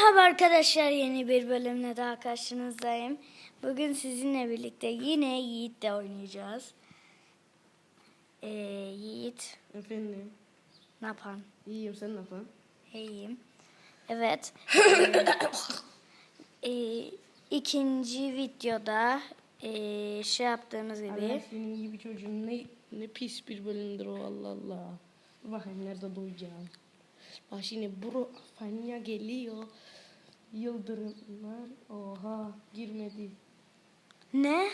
Merhaba arkadaşlar yeni bir bölümle daha karşınızdayım. Bugün sizinle birlikte yine Yiğit'le oynayacağız. Ee, Yiğit Efendim. ne yapan? İyiyim sen ne yapıyorsun? İyiyim. Evet. Ee, e, ikinci videoda e, şey yaptığımız Allah gibi senin gibi çocuğun ne, ne pis bir bölümdür o Allah Allah. Bakayım nerede doyacağım. Bak şimdi bro Fanya geliyor. Yıldırımlar. Oha girmedi. ne?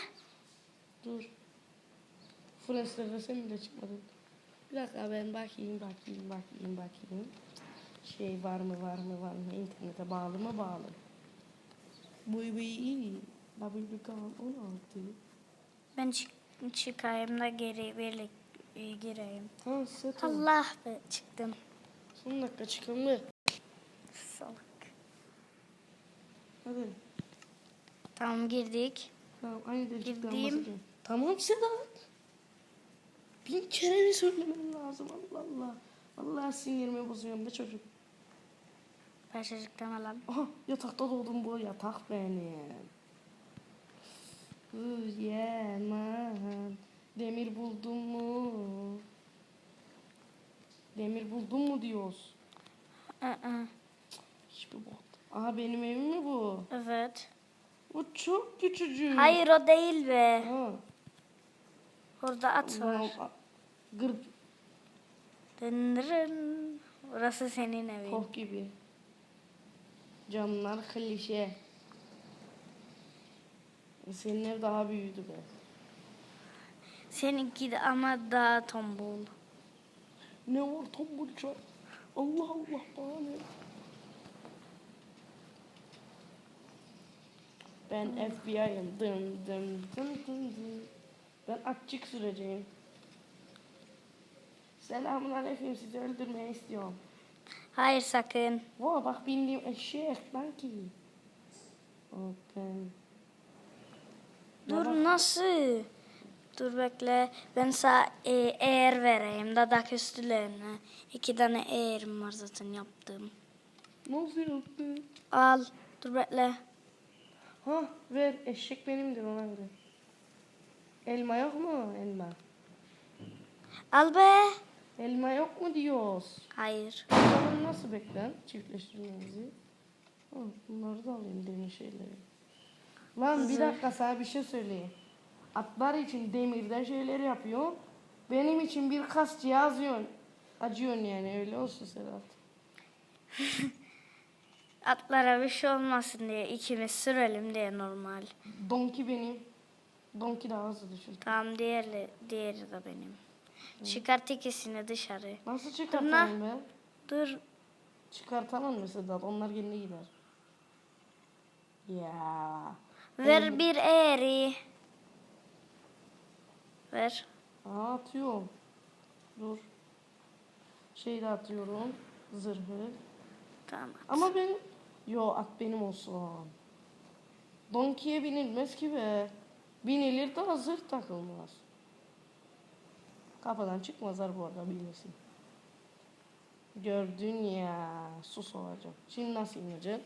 Dur. Fransa'da sen bile çıkmadın. Bir dakika ben bakayım bakayım bakayım bakayım. Şey var mı var mı var mı internete bağlı mı bağlı. Bu iyi. Bubblegum 16. Ben çık çıkayım da geri birlik e, gireyim. Ha. Allah be çıktım. Son dakika çıkalım mı? Salak. Hadi. Tamam girdik. Tamam aynı Girdim. basacağım. Tamam Sedat. Bin kere mi söylemem lazım Allah Allah. Allah sinirimi bozuyorum da çocuk. Başacıktan alalım. Aha yatakta doğdum bu yatak benim. Uyuyaman. Demir buldun mu? Demir buldun mu diyoruz. Aa, Hiçbir bot. Aha benim evim mi bu? evet. Bu çok küçücük. Hayır o değil be. Ha. Orada at var. Ulan, a- Gır Dındırın. Burası senin evin. koh gibi. Camlar klişe. Senin ev daha büyüdü be. Seninki de ama daha tombul. Ne var tombul çay? Allah Allah bana ne? Ben FBI'yim. Dım dım dım dım dım. Ben açık süreceğim. Selamun aleyküm sizi öldürmeye istiyorum. Hayır sakın. Vay bak bindiğim eşek sanki. Open. Dur nasıl? Dur bekle. Ben sana e, eğer vereyim. Dadak üstülerine. İki tane eğerim var zaten yaptım. Nasıl yaptın? Al. Dur bekle. Ha ver eşek benimdir ona göre. Elma yok mu elma? Al be. Elma yok mu diyoruz. Hayır. Bakalım nasıl beklen çiftleştirmemizi. Ha, bunları da alayım demir şeyleri. Lan bir dakika sana bir şey söyleyeyim. Atlar için demirden şeyler yapıyor. Benim için bir kas cihaz yiyorsun. Acıyorsun yani öyle olsun Sedat. Atlara bir şey olmasın diye ikimiz sürelim diye normal. Donki benim. Donki daha hızlı düşün. Tamam diğeri, diğeri de benim. Çıkart ikisini dışarı. Nasıl çıkartalım be? Dur. Çıkartamam mı Sedat? Onlar yine gider. Ya. Ver bir eğri. Ver. Aa, atıyorum. Dur. Şey de atıyorum. Zırhı. Tamam. Ama ben... Yo at benim olsun. Donkey'e binilmez ki be. Binilir de zırh takılmaz. Kapıdan çıkmazlar bu arada bilmesin. Gördün ya. Sus olacak. Şimdi nasıl ineceksin?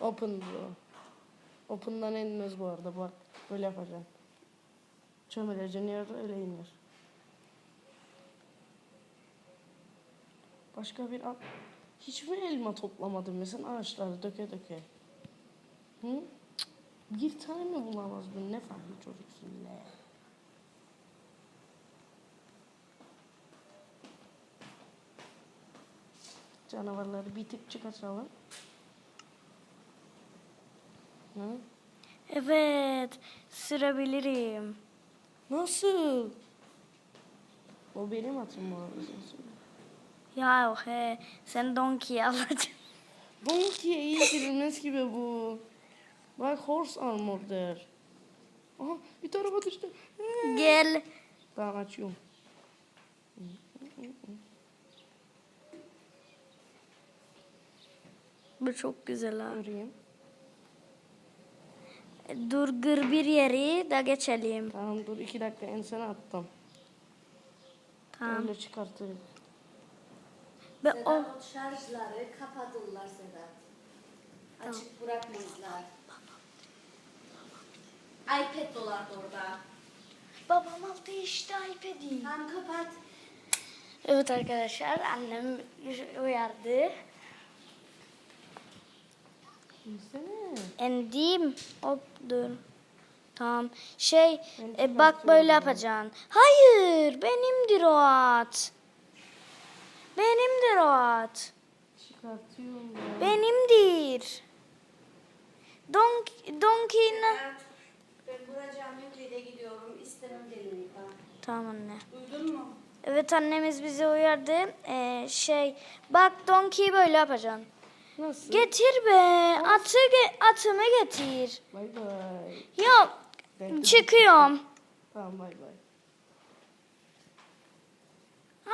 Open bro. Open'dan inmez bu arada bak. Böyle yapacaksın. Çömeleceksin yerde öyle iner. Başka bir at. Hiç mi elma toplamadın mesela ağaçları döke döke? Hı? Bir tane mi bulamazdın? Ne farklı çocuksun le. Canavarları bir tık çıkartalım. Hı? Evet. Sürebilirim. Nasıl? O benim atım bu arada. Ya he. Sen donkey alacaksın. Donkey'e iyi girilmez gibi bu. Bak horse armor der. Aha bir tarafa düştü. Gel. Tamam açıyorum. Bu çok güzel ha. Öreyim. Dur gır bir yeri da geçelim. Tamam dur iki dakika ensene attım. Tamam. Öyle çıkartırım. Ve Sedat o o şarjları kapatırlar Sedat. Açık bırakmazlar. iPad dolardı orada. babam aldı işte iPad'i. Tamam kapat. Evet arkadaşlar annem uyardı. İnsene. Endim. Hop dur. Tamam. Şey e, bak böyle yapacaksın. Hayır benimdir o at. Benimdir o at. Çıkartıyorum ya. Benimdir. Donk, Donkey'in... Ben vuracağım yüklüğe gidiyorum. İstemem gelin ben. Tamam anne. Duydun mu? Evet annemiz bizi uyardı. Ee, şey bak Donkey'i böyle yapacaksın. Nasıl? Getir be. Atı ge- atımı getir. Bay bay. Yok. Ben- Çıkıyorum. Tamam bay bay.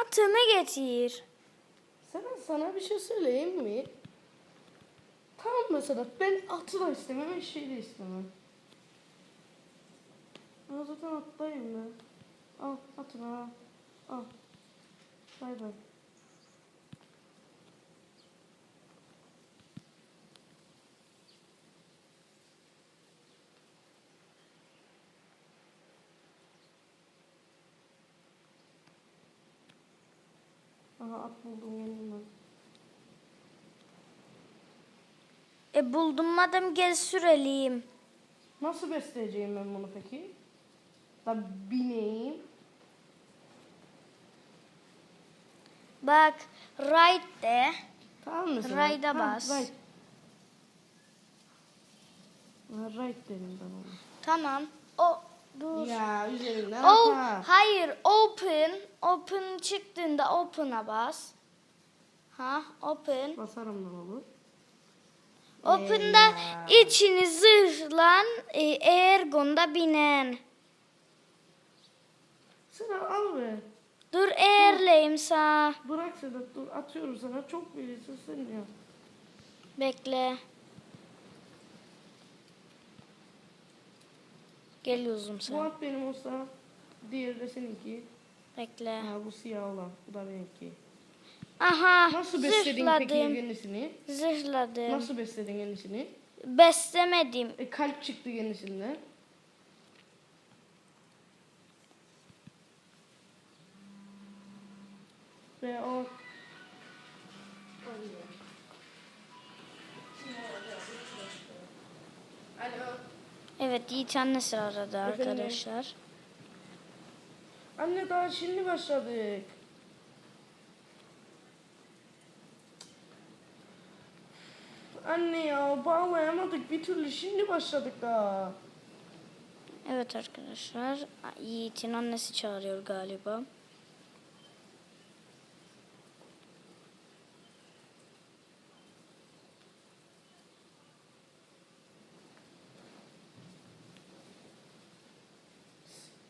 Atımı getir. Sana, sana bir şey söyleyeyim mi? Tamam mesela ben atı da istemem, eşeği de istemem. Ben zaten attayım ben. Al atını al. Al. Bay bay. Aha at buldum yeniden. E buldum madem gel sürelim. Nasıl besleyeceğim ben bunu peki? Da bineyim. Bak right de. Tamam mı? Ride'a Ha, bas. Ha, Ride dedim ben ona. Tamam. O dur. Ya üzerinden O ha. hayır open. Open çıktığında open'a bas. Ha open. Basarım da olur. Open'da Ya. içini zırhlan e, Ergon'da binen. Sen al be. Dur eğerleyim sağ. Bırak Sedat dur atıyorum sana çok sen ya. Bekle. Bu sen. at benim olsa diğeri de seninki. Bekle. Ha bu siyah olan bu da benimki. Aha Nasıl besledin peki kendisini? Zırhladım. Nasıl besledin kendisini? Beslemedim. E, kalp çıktı kendisinden. Ve o Alo. Evet Yiğit annesi aradı Efendim? arkadaşlar. Anne daha şimdi başladık. Anne ya bağlayamadık bir türlü şimdi başladık daha. Evet arkadaşlar. Yiğit'in annesi çağırıyor galiba.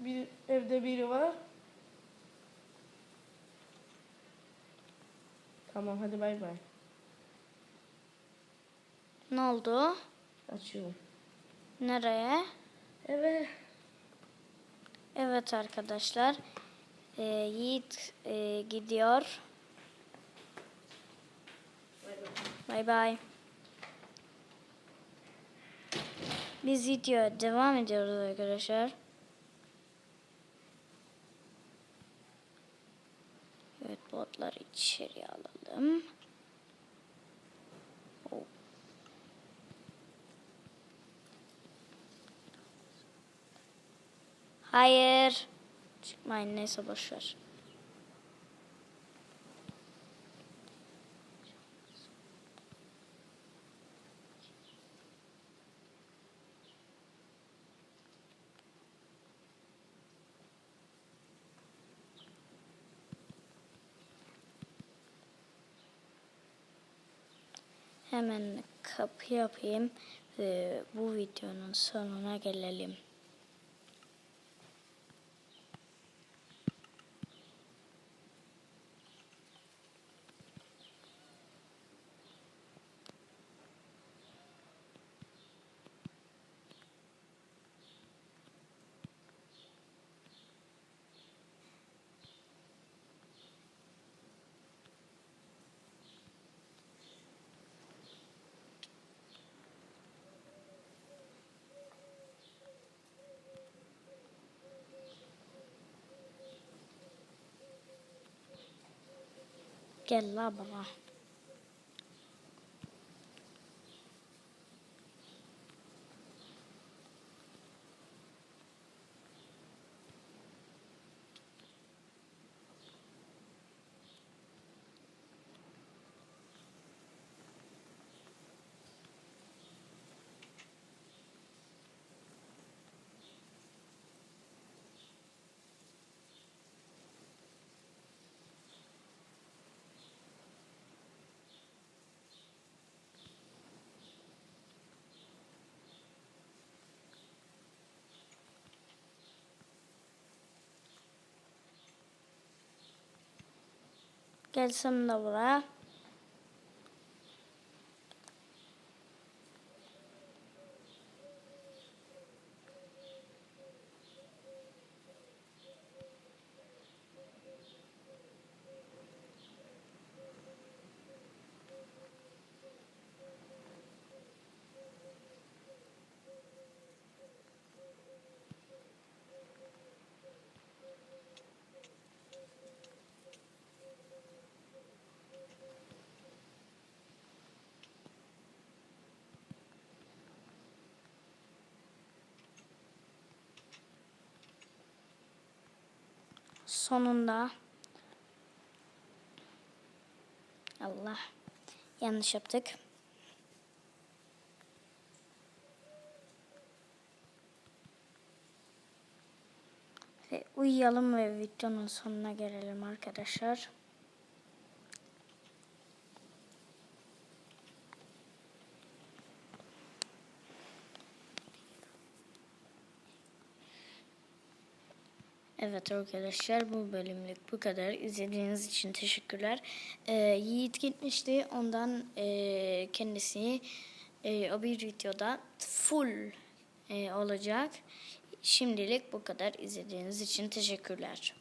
Bir evde biri var. Tamam hadi bay bay. Ne oldu? Açıyorum. Nereye? Evet. Evet arkadaşlar. Ee, Yiğit e, gidiyor. Bay bay. Biz video devam ediyoruz arkadaşlar. Evet botları içeri alalım. Oh. Hayır. Çıkmayın neyse boşver. Hemen kapı yapayım ve bu videonun sonuna gelelim. Gel la baba. Gel sen de buraya. Sonunda. Allah. Yanlış yaptık. Ve uyuyalım ve videonun sonuna gelelim arkadaşlar. Evet arkadaşlar bu bölümlük bu kadar. İzlediğiniz için teşekkürler. Ee, Yiğit gitmişti. Ondan e, kendisi e, o bir videoda full e, olacak. Şimdilik bu kadar. İzlediğiniz için teşekkürler.